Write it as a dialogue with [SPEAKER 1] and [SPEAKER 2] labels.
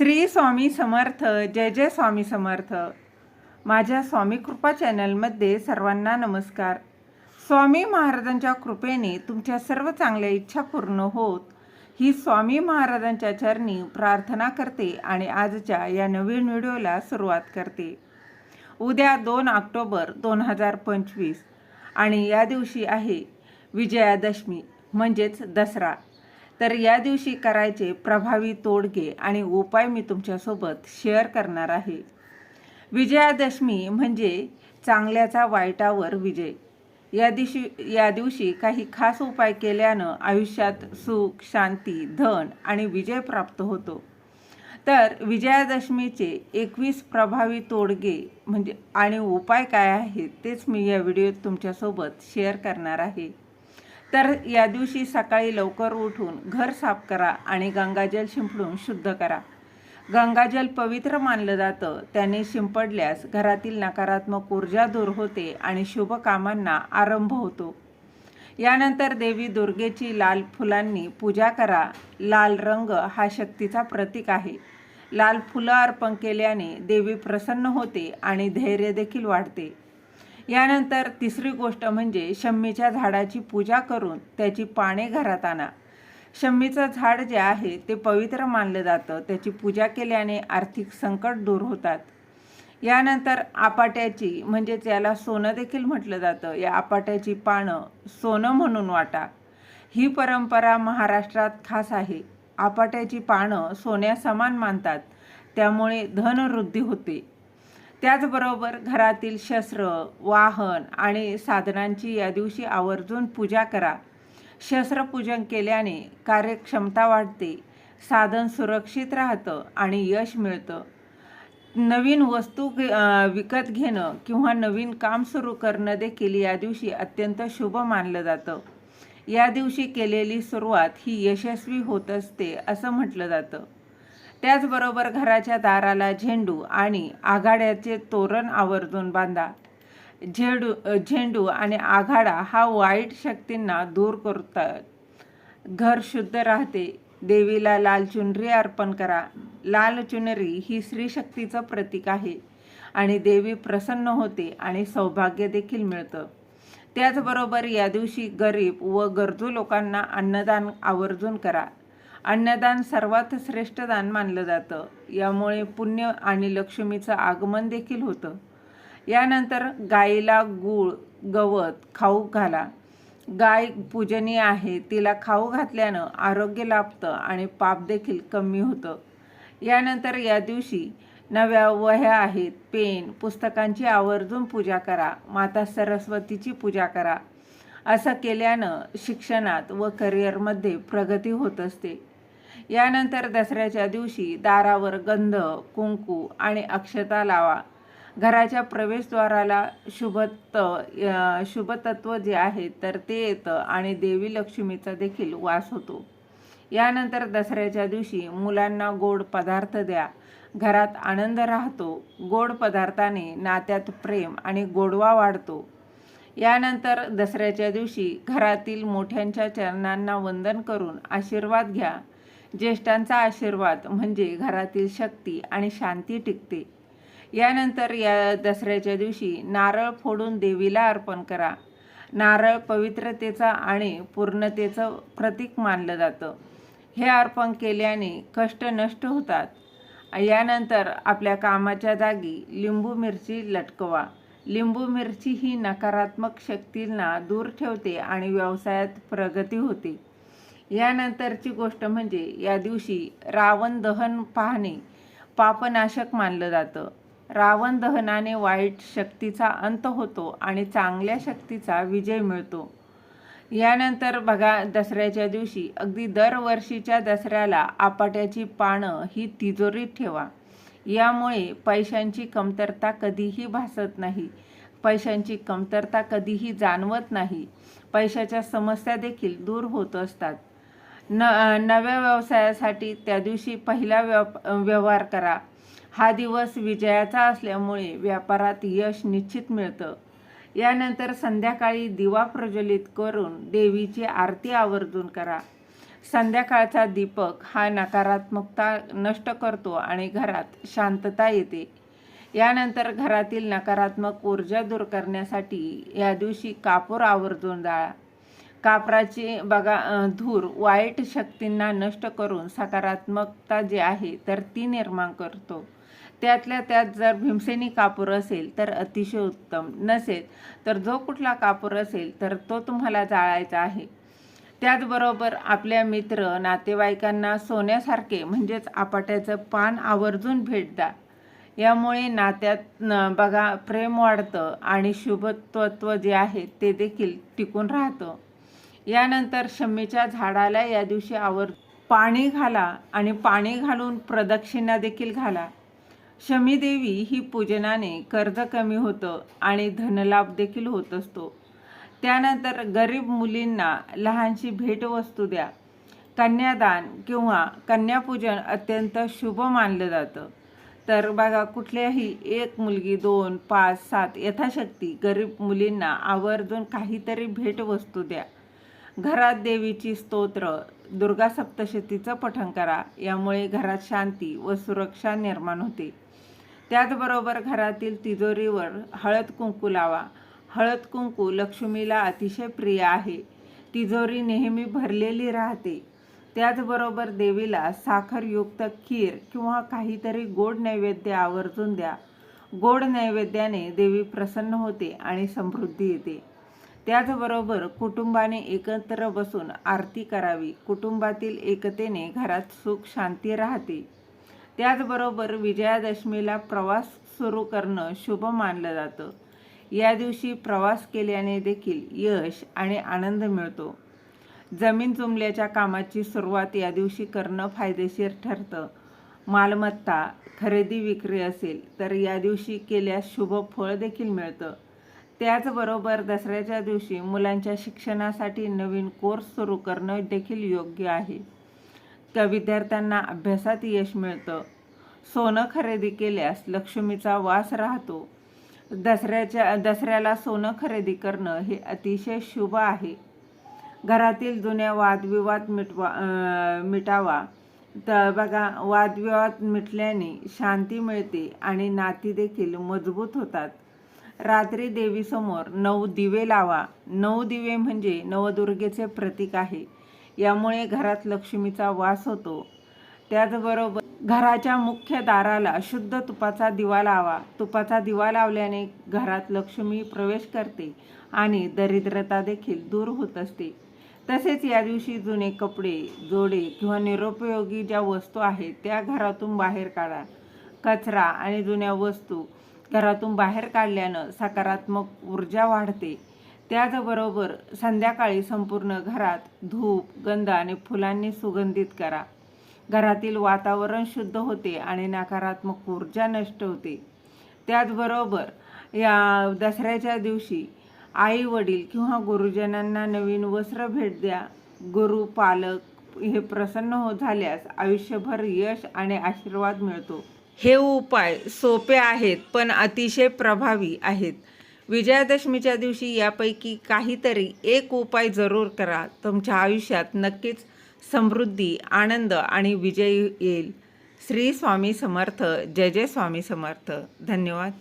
[SPEAKER 1] श्री स्वामी समर्थ जय जय स्वामी समर्थ. माझ्या स्वामी कृपा चॅनलमध्ये सर्वांना नमस्कार. स्वामी महाराजांच्या कृपेने तुमच्या सर्व चांगल्या इच्छा पूर्ण होत. ही स्वामी महाराजांच्या चरणी प्रार्थना करते आणि आजच्या या नवीन व्हिडिओला सुरुवात करते. उद्या दोन ऑक्टोबर दोन हजार पंचवीस आणि या दिवशी आहे विजयादशमी म्हणजेच दसरा. तर या दिवशी करायचे प्रभावी तोडगे आणि उपाय मी तुमच्यासोबत शेअर करणार आहे. विजयादशमी म्हणजे चांगल्याचा वाईटावर विजय. या दिवशी या दिवशी काही खास उपाय केल्यानं आयुष्यात सुख शांती धन आणि विजय प्राप्त होतो. तर विजयादशमीचे एकवीस प्रभावी तोडगे म्हणजे आणि उपाय काय आहेत तेच मी या व्हिडिओत तुमच्यासोबत शेअर करणार आहे. तर या दिवशी सकाळी लवकर उठून घर साफ करा आणि गंगाजल शिंपडून शुद्ध करा. गंगाजल पवित्र मानलं जातं. त्याने शिंपडल्यास घरातील नकारात्मक ऊर्जा दूर होते आणि शुभ कामांना आरंभ होतो. यानंतर देवी दुर्गेची लाल फुलांनी पूजा करा. लाल रंग हा शक्तीचा प्रतीक आहे. लाल फुलं अर्पण केल्याने देवी प्रसन्न होते आणि धैर्य देखील वाढते. यानंतर तिसरी गोष्ट म्हणजे शम्मीच्या झाडाची पूजा करून त्याची पाने घरात आणा. शम्मीचं झाड जे आहे ते पवित्र मानलं जातं. त्याची पूजा केल्याने आर्थिक संकट दूर होतात. यानंतर आपाट्याची म्हणजेच याला सोनं देखील म्हटलं जातं. या आपाट्याची पानं सोनं म्हणून वाटा. ही परंपरा महाराष्ट्रात खास आहे. आपाट्याची पानं सोन्यासमान मानतात. त्यामुळे धनवृद्धी होते. त्याचबरोबर घरातील शस्त्र वाहन आणि साधनांची या दिवशी आवर्जून पूजा करा. शस्त्रपूजन केल्याने कार्यक्षमता वाढते साधन सुरक्षित राहतं आणि यश मिळतं. नवीन वस्तू विकत घेणं किंवा नवीन काम सुरू करणं देखील या दिवशी अत्यंत शुभ मानलं जातं. या दिवशी केलेली सुरुवात ही यशस्वी होत असते असं म्हटलं जातं. त्याचबरोबर घराच्या दाराला झेंडू आणि आघाड्याचे तोरण आवर्जून बांधा. झेंडू झेंडू आणि आघाडा हा वाईट शक्तींना दूर करतात. घर शुद्ध राहते. देवीला लाल चुनरी अर्पण करा. लाल चुनरी ही स्त्रीशक्तीचं प्रतीक आहे आणि देवी प्रसन्न होते आणि सौभाग्य देखील मिळतं. त्याचबरोबर या दिवशी गरीब व गरजू लोकांना अन्नदान आवर्जून करा. अन्नदान सर्वात श्रेष्ठ दान मानलं जातं. यामुळे पुण्य आणि लक्ष्मीचं आगमन देखील होतं. यानंतर गायीला गूळ गवत खाऊ घाला. गाय पूजनीय आहे. तिला खाऊ घातल्यानं आरोग्य लाभतं आणि पाप देखील कमी होतं. यानंतर या दिवशी नव्या वह्या आहेत. पेन पुस्तकांची आवर्जून पूजा करा. माता सरस्वतीची पूजा करा. असं केल्यानं शिक्षणात व करिअरमध्ये प्रगती होत असते. यानंतर दसऱ्याच्या दिवशी दारावर गंध कुंकू आणि अक्षता लावा. घराच्या प्रवेशद्वाराला शुभत शुभतत्व जे आहे तर ते येतं आणि देवी लक्ष्मीचा देखील वास होतो. यानंतर दसऱ्याच्या दिवशी मुलांना गोड पदार्थ द्या. घरात आनंद राहतो. गोड पदार्थाने नात्यात प्रेम आणि गोडवा वाढतो. यानंतर दसऱ्याच्या दिवशी घरातील मोठ्यांच्या चरणांना वंदन करून आशीर्वाद घ्या. ज्येष्ठांचा आशीर्वाद म्हणजे घरातील शक्ती आणि शांती टिकते. यानंतर या दसऱ्याच्या दिवशी नारळ फोडून देवीला अर्पण करा. नारळ पवित्रतेचा आणि पूर्णतेचं प्रतीक मानलं जातं. हे अर्पण केल्याने कष्ट नष्ट होतात. यानंतर आपल्या कामाच्या जागी लिंबू मिरची लटकवा. लिंबू मिरची ही नकारात्मक शक्तींना दूर ठेवते आणि व्यवसायात प्रगती होते. यानंतरची गोष्ट म्हणजे या दिवशी रावण दहन पाहणे पापनाशक मानलं जातं. रावण दहनाने वाईट शक्तीचा अंत होतो आणि चांगल्या शक्तीचा विजय मिळतो. यानंतर बघा दसऱ्याच्या दिवशी अगदी दरवर्षीच्या दसऱ्याला आपाट्याची पानं ही तिजोरीत ठेवा. यामुळे पैशांची कमतरता कधीही भासत नाही. पैशांची कमतरता कधीही जाणवत नाही. पैशाच्या समस्या देखील दूर होत असतात. न नव्या व्यवसायासाठी त्या दिवशी पहिला व्यव व्यवहार करा. हा दिवस विजयाचा असल्यामुळे व्यापारात यश निश्चित मिळतं. यानंतर संध्याकाळी दिवा प्रज्वलित करून देवीची आरती आवर्जून करा. संध्याकाळचा दीपक हा नकारात्मकता नष्ट करतो आणि घरात शांतता येते. यानंतर घरातील नकारात्मक ऊर्जा दूर करण्यासाठी या दिवशी कापूर आवर्जून जाळा. कापराची बघा धूर वाईट शक्तींना नष्ट करून सकारात्मकता जी आहे तर ती निर्माण करतो. त्यातल्या त्यात जर भीमसेनी कापूर असेल तर अतिशय उत्तम. नसेल तर जो कुठला कापूर असेल तर तो तुम्हाला जाळायचा आहे. त्याचबरोबर आपल्या मित्र नातेवाईकांना सोन्यासारखे म्हणजेच आपाट्याचं पान आवर्जून भेट द्या. यामुळे नात्यात बघा प्रेम वाढतं आणि शुभत्वत्व जे आहे ते देखील टिकून राहतं. यानंतर शमीच्या झाडाला या दिवशी आवर पाणी घाला आणि पाणी घालून प्रदक्षिणा देखील घाला. शमीदेवी ही पूजनाने कर्ज कमी होतं आणि धनलाभ देखील होत असतो. त्यानंतर गरीब मुलींना लहानशी भेटवस्तू द्या. कन्यादान किंवा कन्यापूजन अत्यंत शुभ मानलं जातं. तर बघा कुठल्याही एक मुलगी दोन पाच सात यथाशक्ती गरीब मुलींना आवर्जून काहीतरी भेटवस्तू द्या. घरात देवीची स्तोत्र दुर्गा सप्तशतीचं पठण करा. यामुळे घरात शांती व सुरक्षा निर्माण होते. त्याचबरोबर घरातील तिजोरीवर हळद कुंकू लावा. हळद कुंकू लक्ष्मीला अतिशय प्रिय आहे. तिजोरी नेहमी भरलेली राहते. त्याचबरोबर देवीला साखरयुक्त खीर किंवा काहीतरी गोड नैवेद्य आवर्जून द्या. गोड नैवेद्याने देवी प्रसन्न होते आणि समृद्धी येते. त्याचबरोबर कुटुंबाने एकत्र बसून आरती करावी. कुटुंबातील एकतेने घरात सुख शांती राहते. त्याचबरोबर विजयादशमीला प्रवास सुरू करणं शुभ मानलं जातं. या दिवशी प्रवास केल्याने देखील यश आणि आनंद मिळतो. जमीन जुमल्याच्या कामाची सुरुवात या दिवशी करणं फायदेशीर ठरतं. मालमत्ता खरेदी विक्री असेल तर या दिवशी केल्यास शुभ फळ देखील मिळतं. त्याचबरोबर दसऱ्याच्या दिवशी मुलांच्या शिक्षणासाठी नवीन कोर्स सुरू करणं देखील योग्य आहे. त्या विद्यार्थ्यांना अभ्यासात यश मिळतं. सोनं खरेदी केल्यास लक्ष्मीचा वास राहतो. दसऱ्याच्या दसऱ्याला सोनं खरेदी करणं हे अतिशय शुभ आहे. घरातील जुन्या वादविवाद मिटवा मिटावा. तर बघा वादविवाद मिटल्याने शांती मिळते आणि नाती देखील मजबूत होतात. रात्री देवीसमोर नऊ दिवे लावा. नऊ दिवे म्हणजे नवदुर्गेचे प्रतीक आहे. यामुळे घरात लक्ष्मीचा वास होतो. त्याचबरोबर घराच्या मुख्य दाराला शुद्ध तुपाचा दिवा लावा. तुपाचा दिवा लावल्याने घरात लक्ष्मी प्रवेश करते आणि दरिद्रता देखील दूर होत असते. तसेच या दिवशी जुने कपडे जोडे किंवा निरुपयोगी ज्या वस्तू आहेत त्या घरातून बाहेर काढा. कचरा आणि जुन्या वस्तू घरातून बाहेर काढल्यानं सकारात्मक ऊर्जा वाढते. त्याचबरोबर संध्याकाळी संपूर्ण घरात धूप गंध आणि फुलांनी सुगंधित करा. घरातील वातावरण शुद्ध होते आणि नकारात्मक ऊर्जा नष्ट होते. त्याचबरोबर या दसऱ्याच्या दिवशी आई वडील किंवा गुरुजनांना नवीन वस्त्र भेट द्या. गुरु पालक हे प्रसन्न हो झाल्यास आयुष्यभर यश आणि आशीर्वाद मिळतो. हे उपाय सोपे आहेत पण अतिशय प्रभावी आहेत. विजयादशमीच्या दिवशी यापैकी काहीतरी एक उपाय जरूर करा. तुमच्या आयुष्यात नक्कीच समृद्धी आनंद आणि विजय येईल. श्री स्वामी समर्थ जय जय स्वामी समर्थ. धन्यवाद.